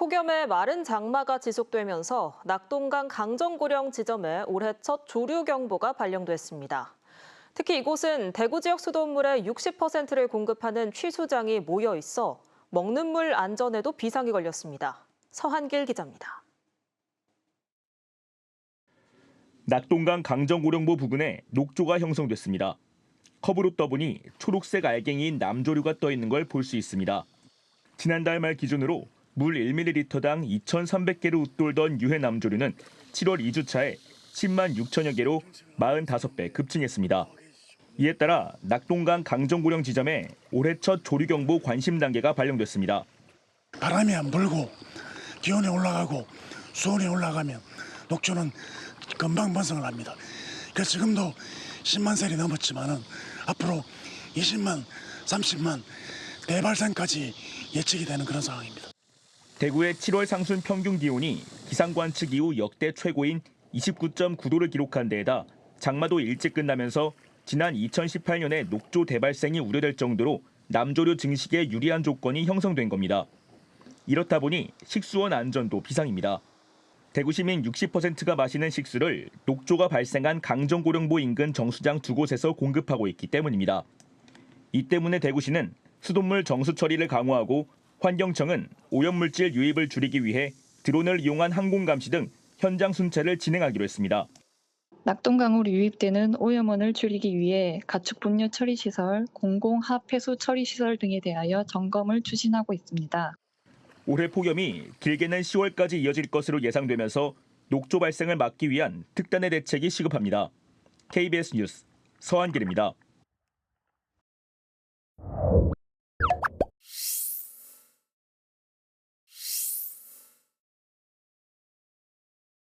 폭염에 마른 장마가 지속되면서 낙동강 강정고령 지점에 올해 첫 조류 경보가 발령됐습니다. 특히 이곳은 대구 지역 수돗물의 60%를 공급하는 취수장이 모여 있어 먹는 물 안전에도 비상이 걸렸습니다. 서한길 기자입니다. 낙동강 강정고령보 부근에 녹조가 형성됐습니다. 컵으로 떠보니 초록색 알갱이인 남조류가 떠 있는 걸 볼 수 있습니다. 지난달 말 기준으로 물 1ml당 2,300개를 웃돌던 유해 남조류는 7월 2주차에 10만 6천여 개로 45배 급증했습니다. 이에 따라 낙동강 강정고령 지점에 올해 첫 조류경보 관심 단계가 발령됐습니다. 바람이 안 불고 기온이 올라가고 수온이 올라가면 녹조는 금방 번성을 합니다. 그래서 지금도 10만 셀이 넘었지만은 앞으로 20만, 30만 대발산까지 예측이 되는 그런 상황입니다. 대구의 7월 상순 평균 기온이 기상 관측 이후 역대 최고인 29.9도를 기록한 데에다 장마도 일찍 끝나면서 지난 2018년에 녹조 대발생이 우려될 정도로 남조류 증식에 유리한 조건이 형성된 겁니다. 이렇다 보니 식수원 안전도 비상입니다. 대구 시민 60%가 마시는 식수를 녹조가 발생한 강정고령보 인근 정수장 두 곳에서 공급하고 있기 때문입니다. 이 때문에 대구시는 수돗물 정수 처리를 강화하고 환경청은 오염물질 유입을 줄이기 위해 드론을 이용한 항공 감시 등 현장 순찰을 진행하기로 했습니다. 낙동강으로 유입되는 오염원을 줄이기 위해 가축 분뇨 처리 시설, 공공 하폐수 처리 시설 등에 대하여 점검을 추진하고 있습니다. 올해 폭염이 길게는 10월까지 이어질 것으로 예상되면서 녹조 발생을 막기 위한 특단의 대책이 시급합니다. KBS 뉴스 서한길입니다.